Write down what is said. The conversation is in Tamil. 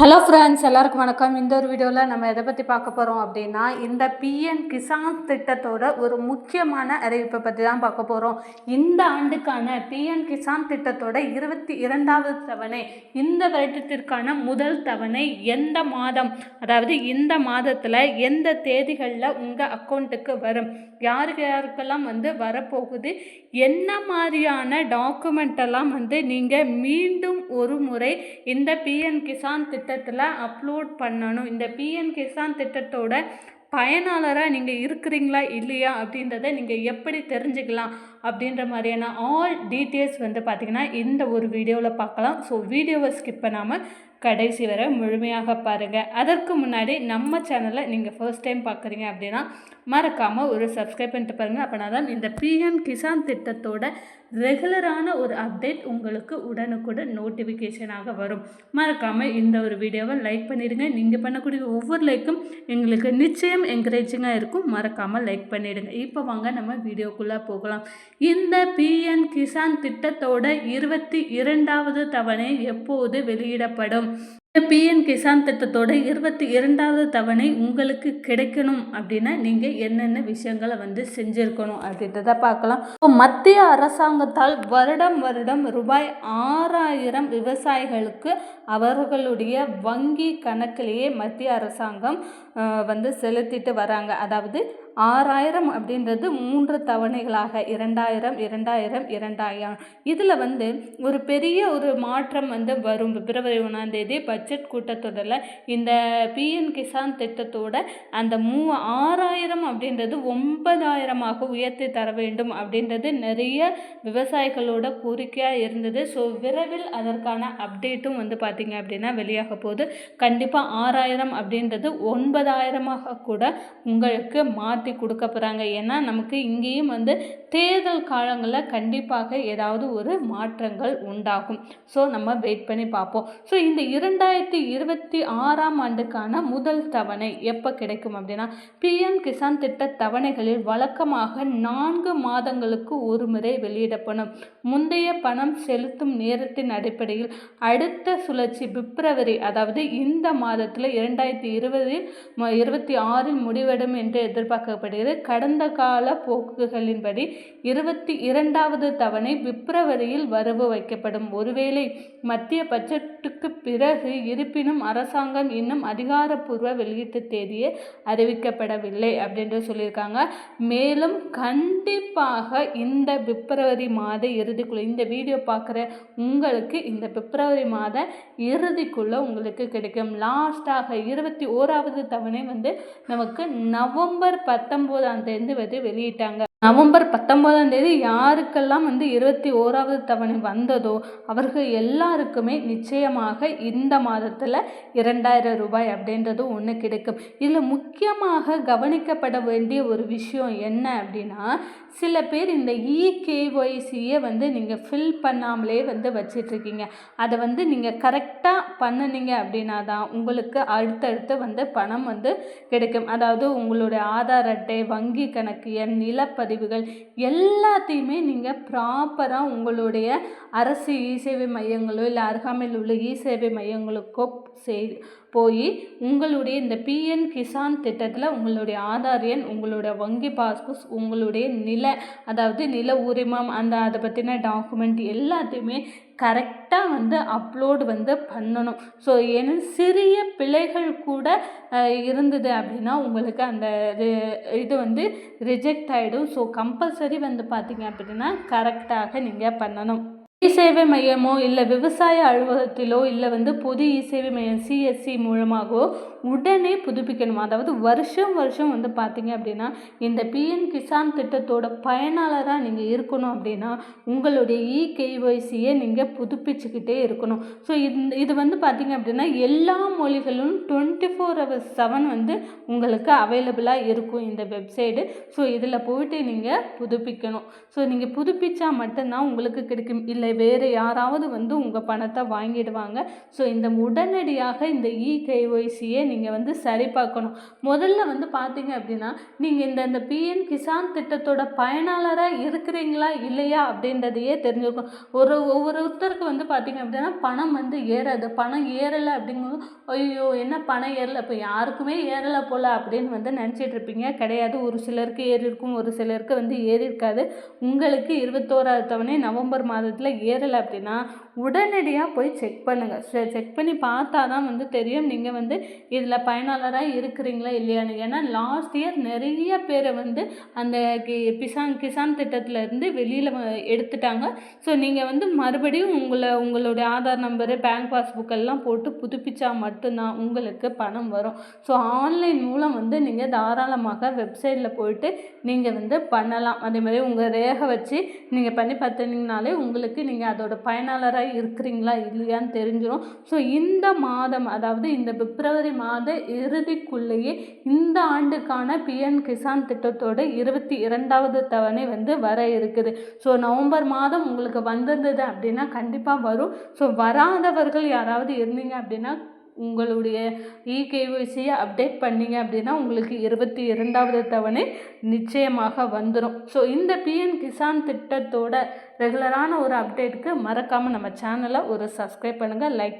ஹலோ ஃப்ரெண்ட்ஸ் எல்லாருக்கும் வணக்கம். இந்த ஒரு வீடியோவில் நம்ம எதை பற்றி பார்க்க போகிறோம் அப்படின்னா இந்த பிஎன் கிசான் திட்டத்தோட ஒரு முக்கியமான அறிவிப்பை பற்றி தான் பார்க்க போகிறோம் இந்த ஆண்டுக்கான பிஎன் கிசான் திட்டத்தோட இருபத்தி இரண்டாவது தவணை இந்த வருடத்திற்கான முதல் தவணை எந்த மாதம்? அதாவது இந்த மாதத்தில் எந்த தேதிகளில் உங்கள் அக்கௌண்ட்டுக்கு வரும்? யாருக்கு யாருக்கெல்லாம் வந்து வரப்போகுது? என்ன மாதிரியான டாக்குமெண்ட் எல்லாம் வந்து நீங்கள் மீண்டும் ஒரு முறை இந்த பிஎன் கிசான் திட்டத்தில் அப்லோட் பண்ணணும். இந்த பிஎன் கிசான் திட்டத்தோட பயனாளராக நீங்கள் இருக்கிறீங்களா இல்லையா அப்படின்றத நீங்கள் எப்படி தெரிஞ்சுக்கலாம் அப்படின்ற மாதிரியான ஆல் டீட்டெயில்ஸ் வந்து பார்த்திங்கன்னா இந்த ஒரு வீடியோவில் பார்க்கலாம். ஸோ வீடியோவை ஸ்கிப் பண்ணாமல் கடைசி வரை முழுமையாக பாருங்கள் அதற்கு முன்னாடி நம்ம சேனலை நீங்கள் ஃபர்ஸ்ட் டைம் பார்க்குறீங்க அப்படின்னா மறக்காமல் ஒரு சப்ஸ்கிரைப் பண்ணிட்டு பாருங்கள் அப்படின்னா தான் இந்த பிஎம் கிசான் திட்டத்தோட ரெகுலரான ஒரு அப்டேட் உங்களுக்கு உடனுக்குடன் நோட்டிஃபிகேஷனாக வரும். மறக்காமல் இந்த ஒரு வீடியோவை லைக் பண்ணிடுங்க. நீங்கள் பண்ணக்கூடிய ஒவ்வொரு லைக்கும் எங்களுக்கு நிச்சயம் என்கரேஜிங்காக இருக்கும். மறக்காமல் லைக் பண்ணிடுங்க. இப்போ வாங்க நம்ம வீடியோக்குள்ளே போகலாம். இந்த பிஎன் கிசான் திட்டத்தோட இருபத்தி இரண்டாவது தவணை எப்போது வெளியிடப்படும்? இந்த பிஎன் கிசான் திட்டத்தோட இருபத்தி இரண்டாவது தவணை உங்களுக்கு கிடைக்கணும் அப்படின்னா நீங்கள் என்னென்ன விஷயங்களை வந்து செஞ்சுருக்கணும் அப்படின்றத பார்க்கலாம். இப்போ மத்திய அரசாங்கத்தால் வருடம் வருடம் ரூபாய் ஆறாயிரம் விவசாயிகளுக்கு அவர்களுடைய வங்கி கணக்கிலேயே மத்திய அரசாங்கம் வந்து செலுத்திட்டு வராங்க. அதாவது ஆறாயிரம் அப்படின்றது மூன்று தவணைகளாக இரண்டாயிரம் இரண்டாயிரம் இரண்டாயிரம். இதில் வந்து ஒரு பெரிய ஒரு மாற்றம் வந்து வரும். பிப்ரவரி ஒன்றாம் தேதி பட்ஜெட் கூட்டத்தொடரில் இந்த பிஎன் கிசான் திட்டத்தோட அந்த மூ ஆறாயிரம் அப்படின்றது ஒன்பதாயிரமாக உயர்த்தி தர வேண்டும் அப்படின்றது நிறைய விவசாயிகளோட கோரிக்கையாக இருந்தது. ஸோ விரைவில் அதற்கான அப்டேட்டும் வந்து பார்த்திங்க அப்படின்னா வெளியாக போகுது. கண்டிப்பாக ஆறாயிரம் அப்படின்றது ஒன்பதாயிரமாக கூட உங்களுக்கு மாற்றி கொடுக்க போகிறாங்க ஏன்னா நமக்கு இங்கேயும் வந்து தேர்தல் காலங்களில் கண்டிப்பாக ஏதாவது ஒரு மாற்றங்கள் உண்டாகும். ஸோ நம்ம வெயிட் பண்ணி பார்ப்போம். ஸோ இந்த இரண்டாயிரத்தி இருபத்தி ஆறாம் ஆண்டுக்கான முதல் தவணை எப்போ கிடைக்கும் அப்படின்னா பிஎம் கிசான் திட்ட தவணைகளில் வழக்கமாக நான்கு மாதங்களுக்கு ஒரு முறை வெளியிடப்படும். முந்தைய பணம் செலுத்தும் நேரத்தின் அடிப்படையில் அடுத்த சுழற்சி பிப்ரவரி அதாவது இந்த மாதத்தில் இரண்டாயிரத்தி இருபதில் இருபத்தி ஆறில் முடிவடும் என்று எதிர்பார்க்கப்படுகிறது. கடந்த கால போக்குகளின்படி இருபத்தி இரண்டாவது தவணை பிப்ரவரியில் வரவு வைக்கப்படும். ஒருவேளை மத்திய பட்ஜெட்டுக்கு பிறகு இருப்பினும் அரசாங்கம் இன்னும் அதிகாரப்பூர்வ வெளியீட்டு தேதியை அறிவிக்கப்படவில்லை அப்படின்ற சொல்லியிருக்காங்க. மேலும் கண்டிப்பாக இந்த பிப்ரவரி மாத இறுதிக்குள்ள இந்த வீடியோ பார்க்குற உங்களுக்கு இந்த பிப்ரவரி மாத இறுதிக்குள்ளே உங்களுக்கு கிடைக்கும். லாஸ்ட்டாக இருபத்தி ஓராவது தவணை வந்து நமக்கு நவம்பர் பத்தொம்போதாம் தேதி வந்து வெளியிட்டாங்க. நவம்பர் பத்தொம்போதாம் தேதி யாருக்கெல்லாம் வந்து இருபத்தி ஓராவது தவணை வந்ததோ அவர்கள் எல்லாருக்குமே நிச்சயமாக இந்த மாதத்தில் இரண்டாயிரம் ரூபாய் அப்படின்றது ஒன்று கிடைக்கும். இதில் முக்கியமாக கவனிக்கப்பட வேண்டிய ஒரு விஷயம் என்ன அப்படின்னா சில பேர் இந்த இகேஒய்சியை வந்து நீங்கள் ஃபில் பண்ணாமலே வந்து வச்சிட்ருக்கீங்க. அதை வந்து நீங்கள் கரெக்டாக பண்ணினீங்க அப்படின்னா தான் உங்களுக்கு அடுத்தடுத்து வந்து பணம் வந்து கிடைக்கும். அதாவது உங்களுடைய ஆதார் அட்டை வங்கி கணக்கு எண் பதிவுகள் எல்லாத்தையுமே நீங்கள் ப்ராப்பராக உங்களுடைய அரசு இ சேவை மையங்களோ இல்லை அருகாமையில் உள்ள இ சேவை மையங்களுக்கோ செய் போய் உங்களுடைய இந்த பிஎன் கிசான் திட்டத்தில் உங்களுடைய ஆதார் எண் உங்களுடைய வங்கி பாஸ்புக் உங்களுடைய நில அதாவது நில உரிமம் அந்த அதை பற்றின டாக்குமெண்ட் எல்லாத்தையுமே கரெக்டாக வந்து அப்லோடு வந்து பண்ணணும். ஸோ ஏன்னா சிறிய பிழைகள் கூட இருந்தது அப்படின்னா உங்களுக்கு அந்த இது வந்து ரிஜெக்ட் ஆகிடும் ஸோ கம்பல்சரி வந்து பார்த்திங்க அப்படின்னா கரெக்டாக நீங்கள் பண்ணணும். இ சேவை மையமோ இல்லை விவசாய அலுவலகத்திலோ இல்லை வந்து பொது இ சேவை மையம் சிஎஸ்சி மூலமாகவோ உடனே புதுப்பிக்கணும்? அதாவது வருஷம் வருஷம் வந்து பார்த்தீங்க அப்படின்னா இந்த பிஎன் கிசான் திட்டத்தோட பயனாளராக நீங்கள் இருக்கணும் அப்படின்னா உங்களுடைய இ கேஒய்சியை நீங்கள் புதுப்பிச்சுக்கிட்டே இருக்கணும். ஸோ இந்த இது வந்து பார்த்தீங்க அப்படின்னா எல்லா மொழிகளும் டுவெண்ட்டி ஃபோர் ஹவர்ஸ் செவன் வந்து உங்களுக்கு அவைலபிளாக இருக்கும் இந்த வெப்சைடு ஸோ இதில் போயிட்டு நீங்கள் புதுப்பிக்கணும். ஸோ நீங்கள் புதுப்பித்தா மட்டும்தான் உங்களுக்கு கிடைக்கும். இல்லை வேறு யாராவது வந்து உங்கள் பணத்தை வாங்கிடுவாங்க. ஸோ இந்த உடனடியாக இந்த இ கேஒய்சியை நீங்கள் வந்து சரி பார்க்கணும். முதல்ல வந்து பார்த்தீங்க அப்படின்னா நீங்கள் இந்த இந்த பிஎன் கிசான் திட்டத்தோட பயனாளராக இருக்கிறீங்களா இல்லையா அப்படின்றதையே தெரிஞ்சுக்கணும். ஒரு ஒவ்வொருத்தருக்கு வந்து பார்த்தீங்க அப்படின்னா பணம் வந்து ஏறாது. பணம் ஏறலை அப்படிங்கும்போது ஐயோ என்ன பணம் ஏறலை? இப்போ யாருக்குமே ஏறலை போல் அப்படின்னு வந்து நினச்சிட்டு இருப்பீங்க. கிடையாது. ஒரு சிலருக்கு ஏறி இருக்கும் ஒரு சிலருக்கு வந்து ஏறி இருக்காது. உங்களுக்கு இருபத்தோராவது தவணை நவம்பர் மாதத்தில் ஏறலை அப்படின்னா உடனடியாக போய் செக் பண்ணுங்கள் செக் பண்ணி பார்த்தா தான் வந்து தெரியும். நீங்கள் வந்து இதில் பயனாளராக இருக்கிறீங்களா இல்லையான்னு. ஏன்னா லாஸ்ட் இயர் நிறைய பேரை வந்து அந்த கி பிசான் கிசான் திட்டத்திலேருந்து வெளியில் எடுத்துட்டாங்க. ஸோ நீங்கள் வந்து மறுபடியும் உங்களை உங்களுடைய ஆதார் நம்பரு பேங்க் பாஸ்புக் எல்லாம் போட்டு புதுப்பிச்சா மட்டும்தான் உங்களுக்கு பணம் வரும். ஸோ ஆன்லைன் மூலம் வந்து நீங்கள் தாராளமாக வெப்சைட்டில் போயிட்டு நீங்கள் வந்து பண்ணலாம். அதே மாதிரி உங்கள் ரேகை வச்சு நீங்கள் பண்ணி பார்த்துனீங்கனாலே உங்களுக்கு நீங்கள் அதோட பயனாளராக இருக்கிறீங்களா இல்லையான்னு தெரிஞ்சிடும் ஸோ இந்த மாதம் அதாவது இந்த பிப்ரவரி மாத இறுதிக்குள்ளேயே இந்த ஆண்டுக்கான பிஎன் கிசான் திட்டத்தோட இருபத்தி இரண்டாவது தவணை வந்து வர இருக்குது. ஸோ நவம்பர் மாதம் உங்களுக்கு வந்திருந்தது அப்படின்னா கண்டிப்பாக வரும். ஸோ வராதவர்கள் யாராவது இருந்தீங்க அப்படின்னா உங்களுடைய இகேஒய்சியை அப்டேட் பண்ணீங்க அப்படின்னா உங்களுக்கு இருபத்தி இரண்டாவது தவணை நிச்சயமாக வந்துடும் ஸோ இந்த பிஎன் கிசான் திட்டத்தோட ரெகுலரான ஒரு அப்டேட்டுக்கு மறக்காமல் நம்ம சேனலை ஒரு சப்ஸ்கிரைப் பண்ணுங்கள் லைக்